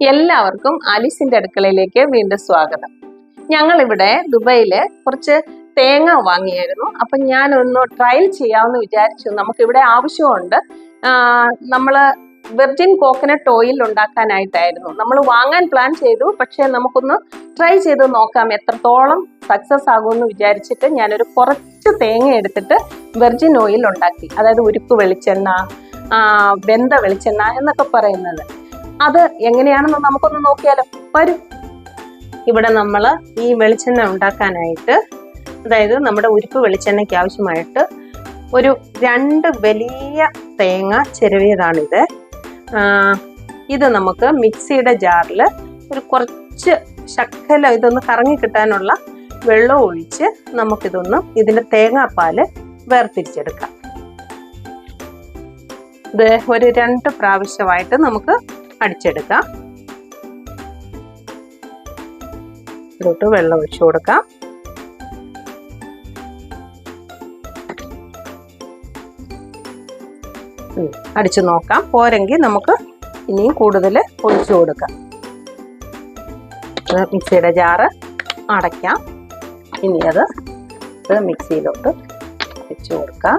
എല്ലാവർക്കും ആലിസിന്റെ അടുക്കളയിലേക്ക് വീണ്ടും സ്വാഗതം. ഞങ്ങൾ ഇവിടെ ദുബൈയിൽ കുറച്ച് തേങ്ങ വാങ്ങിയായിരുന്നു. അപ്പൊ ഞാൻ ഒന്ന് ട്രയൽ ചെയ്യാമെന്ന് വിചാരിച്ചു. നമുക്ക് ഇവിടെ ആവശ്യമുണ്ട് നമ്മൾ വെർജിൻ കോക്കനട്ട് ഓയിൽ ഉണ്ടാക്കാനായിട്ടായിരുന്നു. നമ്മൾ വാങ്ങാൻ പ്ലാൻ ചെയ്തു. പക്ഷേ നമുക്കൊന്ന് ട്രൈ ചെയ്ത് നോക്കാം എത്രത്തോളം സക്സസ് ആകുമെന്ന് വിചാരിച്ചിട്ട് ഞാനൊരു കുറച്ച് തേങ്ങ എടുത്തിട്ട് വെർജിൻ ഓയിൽ ഉണ്ടാക്കി. അതായത് ഉരുക്ക് വെളിച്ചെണ്ണ വെന്ത വെളിച്ചെണ്ണ എന്നൊക്കെ പറയുന്നത്. അത് എങ്ങനെയാണെന്ന് നമുക്കൊന്ന് നോക്കിയാലോ? വരും. ഇവിടെ നമ്മൾ ഈ വെളിച്ചെണ്ണ ഉണ്ടാക്കാനായിട്ട് അതായത് നമ്മുടെ ഉരുപ്പ് വെളിച്ചെണ്ണയ്ക്ക് ആവശ്യമായിട്ട് ഒരു രണ്ട് വലിയ തേങ്ങ ചിരവിയതാണിത്. ഇത് നമുക്ക് മിക്സിയുടെ ജാറിൽ ഒരു കുറച്ച് ശക്കല ഇതൊന്ന് കറങ്ങി കിട്ടാനുള്ള വെള്ളം ഒഴിച്ച് നമുക്കിതൊന്ന് ഇതിന്റെ തേങ്ങാപ്പാൽ വേർതിരിച്ചെടുക്കാം. ഇത് ഒരു രണ്ട് പ്രാവശ്യമായിട്ട് നമുക്ക് അടിച്ചെടുക്കാം. ഇതിലോട്ട് വെള്ളം ഒഴിച്ചു കൊടുക്കാം. അടിച്ചു നോക്കാം. പോരെങ്കിൽ നമുക്ക് ഇനിയും കൂടുതൽ ഒഴിച്ചു കൊടുക്കാം. മിക്സിയുടെ ജാറ് അടയ്ക്കാം. ഇനി അത് മിക്സിയിലോട്ട് വെച്ച് കൊടുക്കാം.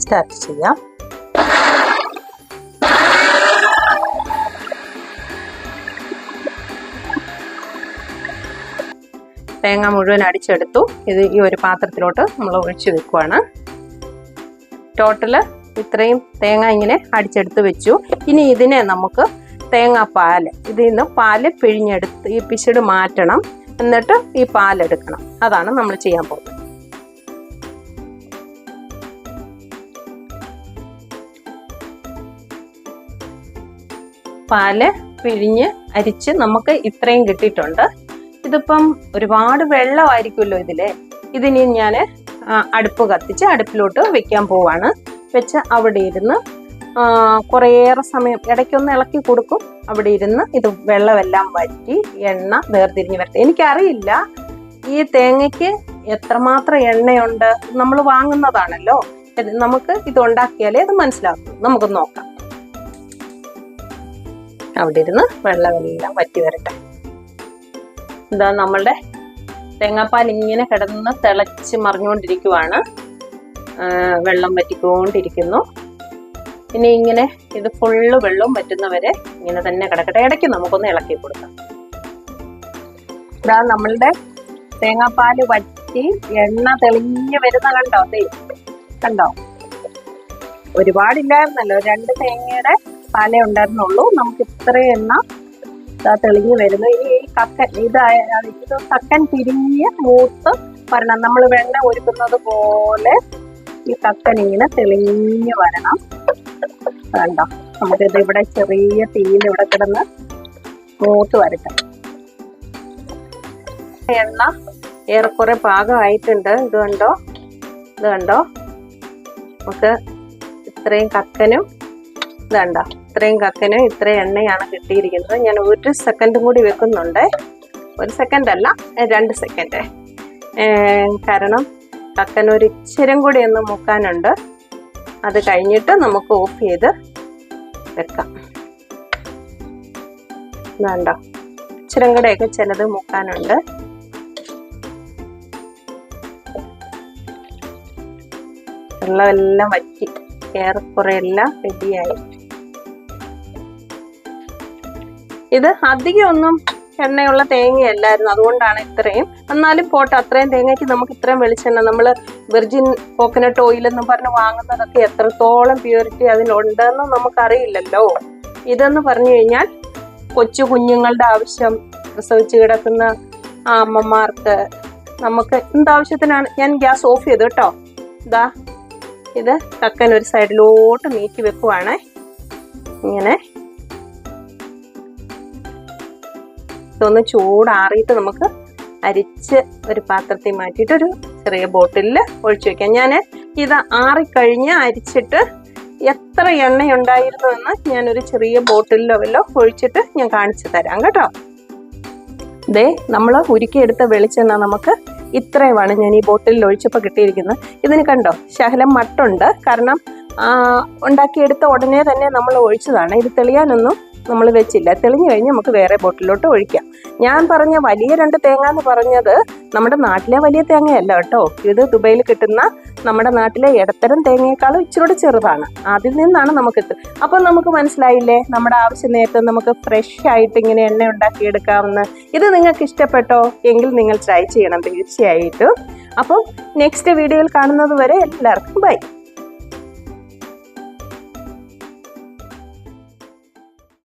സ്റ്റാർട്ട് ചെയ്യാം. തേങ്ങ മുഴുവൻ അടിച്ചെടുത്തു. ഇത് ഈ ഒരു പാത്രത്തിലോട്ട് നമ്മൾ ഒഴിച്ചു വെക്കുവാണ്. ടോട്ടൽ ഇത്രയും തേങ്ങ ഇങ്ങനെ അടിച്ചെടുത്ത് വെച്ചു. ഇനി ഇതിനെ നമുക്ക് തേങ്ങാപ്പാൽ ഇതിൽ നിന്ന് പാൽ പിഴിഞ്ഞെടുത്ത് ഈ പിശിട് മാറ്റണം. എന്നിട്ട് ഈ പാലെടുക്കണം. അതാണ് നമ്മൾ ചെയ്യാൻ പോകുന്നത്. പാൽ പിഴിഞ്ഞ് അരിച്ച് നമുക്ക് ഇത്രയും കിട്ടിയിട്ടുണ്ട്. ഇതിപ്പം ഒരുപാട് വെള്ളമായിരിക്കുമല്ലോ ഇതിൽ. ഇതിനി ഞാൻ അടുപ്പ് കത്തിച്ച് അടുപ്പിലോട്ട് വെക്കാൻ പോവാണ്. വെച്ച് അവിടെ ഇരുന്ന് കുറേയേറെ സമയം ഇടയ്ക്കൊന്ന് ഇളക്കി കൊടുക്കും. അവിടെ ഇരുന്ന് ഇത് വെള്ളമെല്ലാം വറ്റി എണ്ണ വേർതിരിഞ്ഞ് വരട്ടെ. എനിക്കറിയില്ല ഈ തേങ്ങയ്ക്ക് എത്രമാത്രം എണ്ണയുണ്ട്? നമ്മൾ വാങ്ങുന്നതാണല്ലോ. നമുക്ക് ഇത് ഉണ്ടാക്കിയാലേ അത് മനസ്സിലാക്കും നമുക്ക് നോക്കാം. അവിടെ ഇരുന്ന് വെള്ളമെല്ലാം വറ്റി വരട്ടെ. എന്താ നമ്മളുടെ തേങ്ങാപ്പാൽ ഇങ്ങനെ കിടന്ന് തിളച്ച് മറിഞ്ഞുകൊണ്ടിരിക്കുവാണ്. വെള്ളം വറ്റിക്കൊണ്ടിരിക്കുന്നു. ഇനി ഇങ്ങനെ ഇത് ഫുള്ള് വെള്ളം വറ്റുന്നവരെ ഇങ്ങനെ തന്നെ കിടക്കട്ടെ. ഇടയ്ക്ക് നമുക്കൊന്ന് ഇളക്കി കൊടുക്കാം. ഇതാ നമ്മളുടെ തേങ്ങാപ്പാൽ വറ്റി എണ്ണ തെളിഞ്ഞ് വരുന്ന കണ്ടോ? അതെ കണ്ടോ? ഒരുപാടില്ലായിരുന്നല്ലോ. രണ്ട് തേങ്ങയുടെ പാലേ ഉണ്ടായിരുന്നുള്ളൂ. നമുക്ക് ഇത്രയും എണ്ണ തെളിഞ്ഞു വരുന്നു. ഇനി കക്കൻ ഇതായ ഇത് കക്കൻ തിരിഞ്ഞ് മൂത്ത് വരണം. നമ്മൾ വെണ്ണ ഒരുക്കുന്നത് പോലെ ഈ കക്കൻ ഇങ്ങനെ തെളിഞ്ഞ് വരണം. കണ്ടോ? നമുക്കിത് ഇവിടെ ചെറിയ തീയിൽ ഇവിടെ കിടന്ന് മൂത്ത് വരട്ടെ. എണ്ണ ഏറെക്കുറെ പാകമായിട്ടുണ്ട്. ഇത് കണ്ടോ? ഇത് കണ്ടോ? നമുക്ക് ഇത്രയും കക്കനും ഇത് കണ്ടോ? ഇത്രയും കത്തിന് ഇത്രയും എണ്ണയാണ് കിട്ടിയിരിക്കുന്നത്. ഞാൻ ഒരു സെക്കൻഡും കൂടി വെക്കുന്നുണ്ട്. ഒരു സെക്കൻഡ് അല്ല രണ്ട് സെക്കൻഡ് കാരണം കക്കൻ ഒരു ഇച്ചിരം കൂടി ഒന്ന് മുക്കാനുണ്ട്. അത് കഴിഞ്ഞിട്ട് നമുക്ക് ഓഫ് ചെയ്ത് വെക്കാം. വേണ്ട. ഇച്ചിരം കൂടെയൊക്കെ ചിലത് മുക്കാനുണ്ട്. വെള്ളമെല്ലാം വറ്റി. ഏറെക്കുറെ എല്ലാം റെഡിയായി ഇത് അധികം ഒന്നും എണ്ണയുള്ള തേങ്ങയല്ലായിരുന്നു അതുകൊണ്ടാണ് ഇത്രയും. എന്നാലും പോട്ടെ അത്രയും തേങ്ങയ്ക്ക് നമുക്ക് ഇത്രയും വെളിച്ചെണ്ണ നമ്മൾ വെർജിൻ കോക്കനട്ട് ഓയിൽ എന്ന് പറഞ്ഞ് വാങ്ങുന്നതൊക്കെ എത്രത്തോളം പ്യൂരിറ്റി അതിലുണ്ടെന്ന് നമുക്കറിയില്ലല്ലോ. ഇതെന്ന് പറഞ്ഞു കഴിഞ്ഞാൽ കൊച്ചു കുഞ്ഞുങ്ങളുടെ ആവശ്യം പ്രസവിച്ച് കിടക്കുന്ന ആ അമ്മമാർക്ക് നമുക്ക് എന്താവശ്യത്തിനാണ്? ഞാൻ ഗ്യാസ് ഓഫ് ചെയ്തു കേട്ടോ. ഇതാ ഇത് കക്കൻ ഒരു സൈഡിലോട്ട് നീക്കി വെക്കുവാണേ. ഇങ്ങനെ ഇതൊന്ന് ചൂടാറിയിട്ട് നമുക്ക് അരിച്ച് ഒരു പാത്രത്തിൽ മാറ്റിയിട്ട് ഒരു ചെറിയ ബോട്ടിലിൽ ഒഴിച്ചു വെക്കാം. ഞാൻ ഇത് ആറിക്കഴിഞ്ഞ് അരിച്ചിട്ട് എത്ര എണ്ണയുണ്ടായിരുന്നു എന്ന് ഞാനൊരു ചെറിയ ബോട്ടിലോ വല്ലോ ഒഴിച്ചിട്ട് ഞാൻ കാണിച്ചു തരാം കേട്ടോ. ദേ നമ്മൾ ഉരുക്കിയെടുത്ത വെളിച്ചെണ്ണ നമുക്ക് ഇത്രയുമാണ് ഞാൻ ഈ ബോട്ടിലിൽ ഒഴിച്ചപ്പോൾ കിട്ടിയിരിക്കുന്നത്. ഇതിന് കണ്ടോ ശകലം മട്ടുണ്ട്. കാരണം ഉണ്ടാക്കിയെടുത്ത ഉടനെ തന്നെ നമ്മൾ ഒഴിച്ചതാണ്. ഇത് തെളിയാനൊന്നും നമ്മൾ വെച്ചില്ല. തെളിഞ്ഞു കഴിഞ്ഞ് നമുക്ക് വേറെ ബോട്ടിലോട്ട് ഒഴിക്കാം. ഞാൻ പറഞ്ഞ വലിയ രണ്ട് തേങ്ങ എന്ന് പറഞ്ഞത് നമ്മുടെ നാട്ടിലെ വലിയ തേങ്ങയല്ല കേട്ടോ. ഇത് ദുബൈയിൽ കിട്ടുന്ന നമ്മുടെ നാട്ടിലെ ഇടത്തരം തേങ്ങയെക്കാളും ഇച്ചിരൂടെ ചെറുതാണ്. അതിൽ നിന്നാണ് നമുക്ക് ഇത്. അപ്പം നമുക്ക് മനസ്സിലായില്ലേ? നമ്മുടെ ആവശ്യ നേരത്തെ നമുക്ക് ഫ്രഷ് ആയിട്ട് ഇങ്ങനെ എണ്ണ ഉണ്ടാക്കിയെടുക്കാവുന്ന. ഇത് നിങ്ങൾക്ക് ഇഷ്ടപ്പെട്ടോ? എങ്കിൽ നിങ്ങൾ ട്രൈ ചെയ്യണം തീർച്ചയായിട്ടും. അപ്പം നെക്സ്റ്റ് വീഡിയോയിൽ കാണുന്നത് വരെ എല്ലാവർക്കും ബൈ